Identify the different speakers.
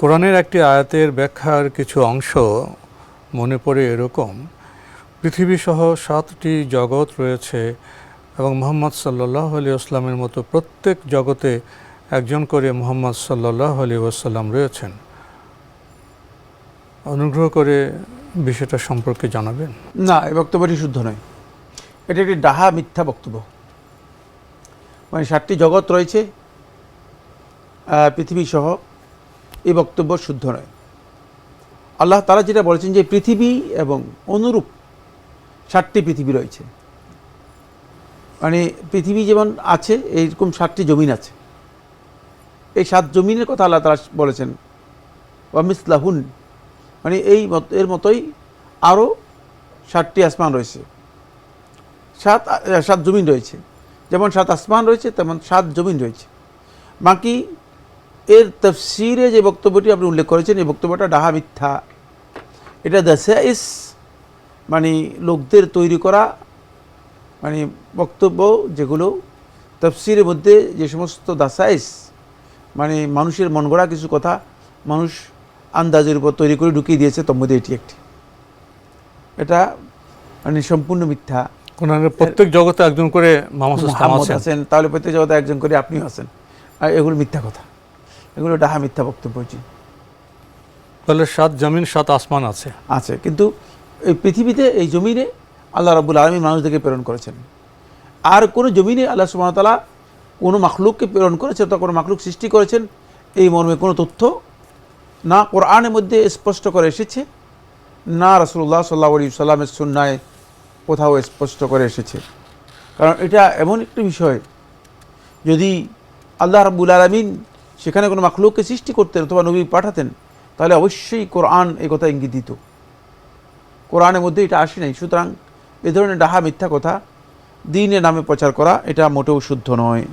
Speaker 1: কোরআনের একটি আয়াতের ব্যাখ্যার কিছু অংশ মনে পড়ে এরকম। পৃথিবীসহ সাতটি জগৎ রয়েছে এবং মোহাম্মদ সাল্লাহ আলী আসলামের মতো প্রত্যেক জগতে একজন করে মোহাম্মদ সাল্লাহ আলী ওসাল্লাম রয়েছেন। অনুগ্রহ করে বিষয়টা সম্পর্কে জানাবেন।
Speaker 2: না, এই বক্তব্যটি শুদ্ধ নয়। এটি একটি ডাহা মিথ্যা বক্তব্য। মানে সাতটি জগৎ রয়েছে পৃথিবী সহ এই বক্তব্য শুদ্ধ নয়। আল্লাহ তারা যেটা বলেছেন যে পৃথিবী এবং অনুরূপ সাতটি পৃথিবী রয়েছে। মানে পৃথিবী যেমন আছে এইরকম সাতটি জমিন আছে। এই সাত জমিনের কথা আল্লাহ তারা বলেছেন ওয়ামিসলাহুন মানে এই এর মতোই আরও সাতটি আসমান রয়েছে। সাত সাত জমিন রয়েছে। যেমন সাত আসমান রয়েছে, তেমন সাত জমিন রয়েছে। বাকি এর তফসিরে যে বক্তব্যটি আপনি উল্লেখ করেছেন এই বক্তব্যটা ডাহা মিথ্যা। এটা দাসাইস মানে লোকদের তৈরি করা মানে বক্তব্য যেগুলো তফসিরের মধ্যে যে সমস্ত দাসাইস মানে মানুষের মন গড়া কিছু কথা মানুষ আন্দাজের উপর তৈরি করে ঢুকিয়ে দিয়েছে তোর মধ্যে এটি একটি। এটা মানে সম্পূর্ণ মিথ্যা।
Speaker 1: প্রত্যেক জগতে একজন করে আছেন।
Speaker 2: আছেন তাহলে প্রত্যেক জগতে একজন করে আপনিও আছেন। আর এগুলো মিথ্যা কথা। এগুলো ডাহা মিথ্যা বক্তব্য জি।
Speaker 1: তাহলে সাত জমিন সাত আসমান আছে।
Speaker 2: আছে কিন্তু এই পৃথিবীতে এই জমিনে আল্লাহ রাবুল আলমী মানুষদেরকে প্রেরণ করেছেন। আর কোনো জমিনে আল্লাহ সুমতলা কোনো মাখলুককে প্রেরণ করেছে অথবা কোনো মাখলুক সৃষ্টি করেছেন এই মর্মে কোনো তথ্য না কোরআনের মধ্যে স্পষ্ট করে এসেছে না রসুল্লাহ সাল্লাহ আলী সাল্লামের সুন্নায় কোথাও স্পষ্ট করে এসেছে। কারণ এটা এমন একটি বিষয় যদি আল্লাহ রাবুল আলমিন সেখানে কোনো মাখলুককে সৃষ্টি করতেন অথবা নবী পাঠাতেন, তাহলে অবশ্যই কোরআন এই কথা ইঙ্গিত দিত। কোরআনের মধ্যে এটা আসে নাই। সুতরাং এ ধরনের ডাহা মিথ্যা কথা দিনের নামে প্রচার করা এটা মোটেও শুদ্ধ নয়।